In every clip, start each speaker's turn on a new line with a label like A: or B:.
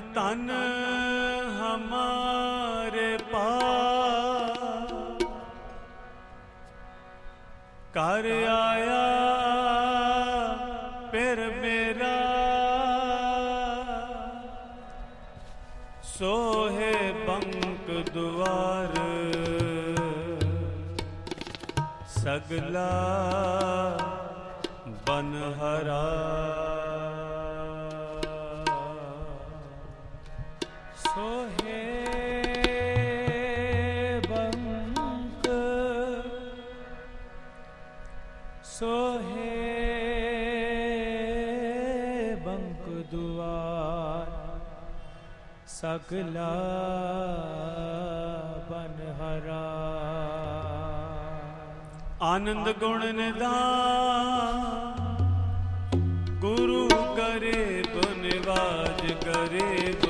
A: ਤਨ ਤਨ ਹਮਾਰੇ ਪਾ ਕਰ ਆਇਆ ਫਿਰ ਮੇਰਾ ਸੋਹੇ ਬੰਕ ਦੁਆਰ। ਸਗਲਾ ਬਨਹਰਾ।
B: ਸੋਹੇ ਬੰਕ ਸੋਹੇ ਬੰਕ ਦੁਆਰ ਸਗਲਾ ਬਨ ਹਰਾ
A: ਆਨੰਦ ਗੁਣ ਨਿਧਾਨ ਗੁਰੂ ਕਰੇ ਨਿਵਾਜ ਗਰੀਬ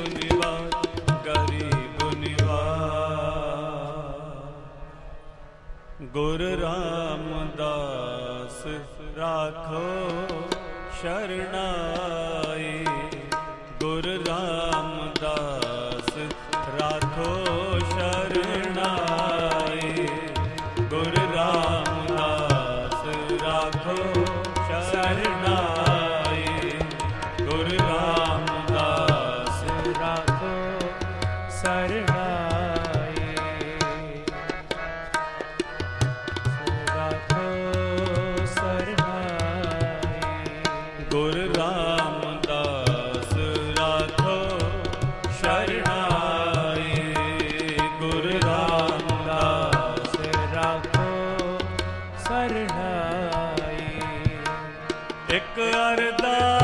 A: ਇੱਕ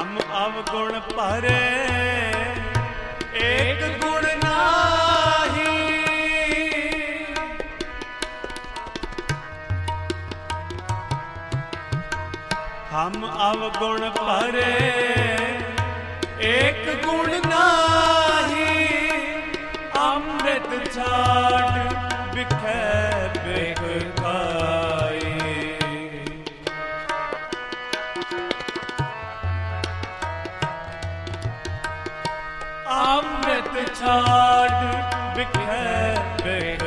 A: ਹਮ ਅਵਗੁਣ ਭਰੇ, ਏਕ ਗੁਣ ਨਾਹੀ। ਹਮ ਅਵਗੁਣ ਭਰੇ, ਏਕ ਗੁਣ ਨਾਹੀ। ਅੰਮ੍ਰਿਤ ਛਾਟ ਵਿਖੇ ਬਿਖ ਖਾਈ ਅੰਮ੍ਰਿਤ ਛਾੜ ਵਿਖੇ ਬਿਖ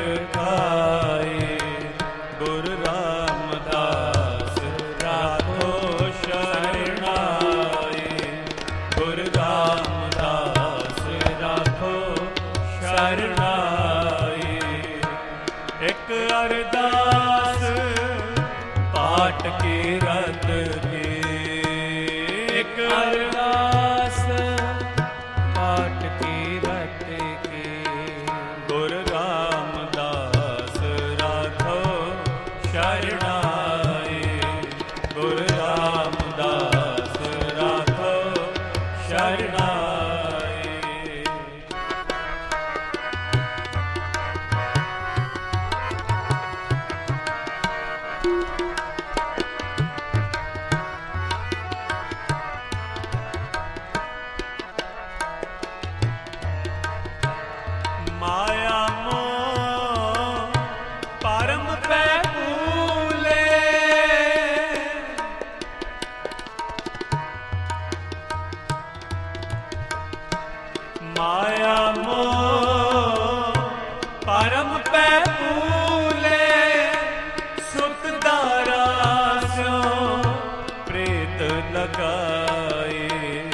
A: ਲਗਾਏ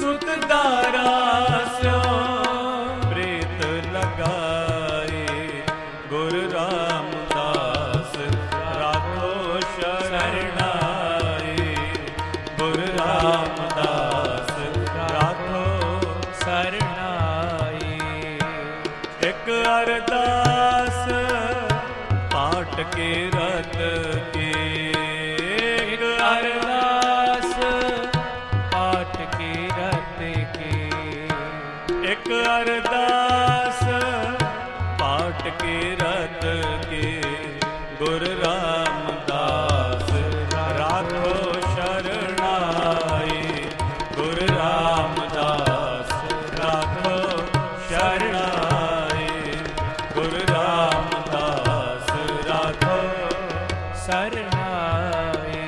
A: ਸੁਤ ਲਗਾਏ ਗੁਰ ਰਾਮਦਾਸ ਰਾਖੋ ਸ਼ਰਣਾਏ ਗੁਰ ਰਾਮਦਾਸ ਰਾਖੋ ਸ਼ਰਣਾਏ
B: ਇੱਕ ਅਰਦਾਸ
A: ਪਾਟ ਕੇ
B: ਸਰਨਾਏ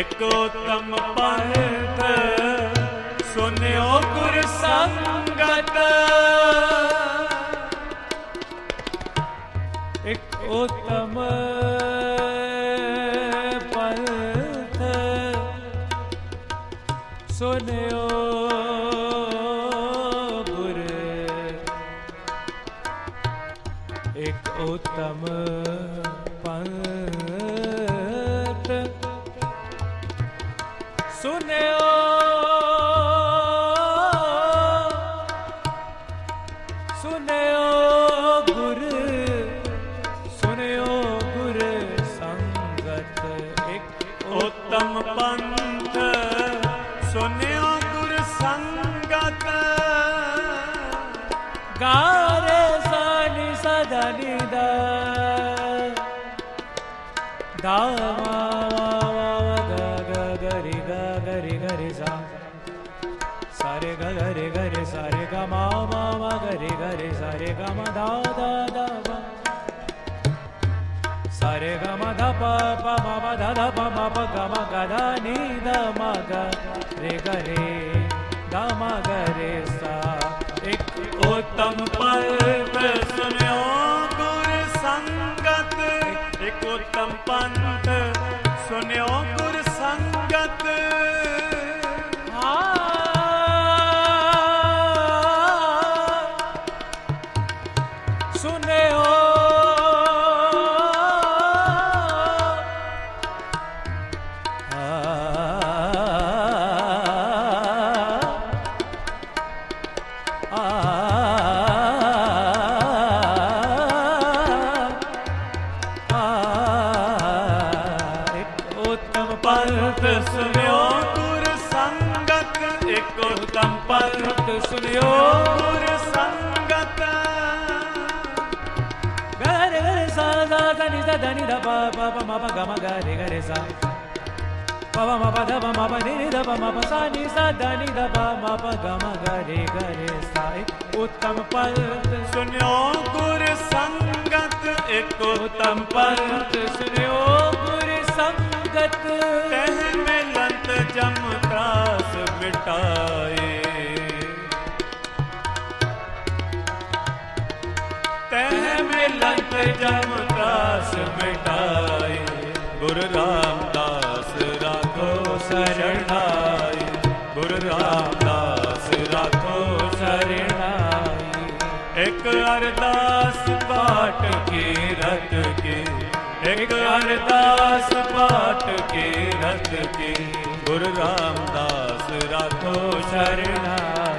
A: ਇਕ ਉਤਮ ਪੰਥ
B: ਉਤਮ। ਦਾ ਵਾ ਵਾ ਵਾ ਵਾ ਗ ਗ ਗ ri ਗ ਗ ri ਗ ri sa ਸਾਰੇ ਗ ਗ ri ਗ ri ਸਾਰੇ ਗ ਮਾ ਮਾ ਮਾ ਗ ri ਗ ri ਸਾਰੇ ਗ ਮ ਦਾ ਦਾ ਦਾ ਵਾ ਸਾਰੇ ਗ ਮ ਧ ਪ ਪ ਮ ਪ ਧ ਧ ਪ ਮ ਪ ਗ ਮ ਗ ਧ ਨੀ ਧ ਮ ਗ ਰੇ ਗ ਰੇ ਧ ਮ ਗ ਰੇ ਸਾ ਇੱਕ
A: ਉਤਮ ਪੰਥ ਸੁਨਿਓ ਇਕ ਸੁਨਿਓ ਗੁਰ ਸੰਗਤ। ਗਰੇ ਗਰੇ
B: ਸਾ ਦਾ ਦਾ ਨੀ ਦਾ ਦਾ ਨੀ ਦਾ ਪਾ ਪਾ ਪਾ ਮਾ ਪਾ ਗਾ ਮਾ ਗਾ ਗਰੇ ਸਾ। ਪਾ ਪਾ ਮਾ ਪਾ ਦਾ ਪਾ ਮਾ ਪਾ ਨੀ ਦਾ ਪਾ ਮਾ ਪਾ ਸਾ ਨੀ ਸਾ ਦਾ ਦਾ ਪਾ ਮਾ ਪਾ ਗਾ ਮਾ ਗਾ ਗਰੇ ਸਾ। ਉਤਮ ਪੰਥ
A: ਸੁਨਿਓ ਗੁਰ ਸੰਗਤ। ਇੱਕ ਉਤਮ ਪੰਥ
B: ਸੁਨਿਓ ਗੁਰ ਸੰਗਤ।
A: ਮਿਲੰਤ ਜਮ ਮਿਟਾਏ, ਗੁਰ ਰਾਮਦਾਸ ਰਾਖੋ ਸਰਣਾਈ ਗੁਰ ਰਾਮਦਾਸ ਰਾਖੋ ਸਰਣਾਈ ਇੱਕ ਅਰਦਾਸ ਪਾਠ ਕੇ ਰਤ ਕੇ, ਇੱਕ ਅਰਦਾਸ ਪਾਠ ਕੇ ਰਤ ਕੇ, ਗੁਰ ਰਾਮਦਾਸ ਰਾਖੋ ਸ਼ਰਣ
B: ਸਰਣਾਈ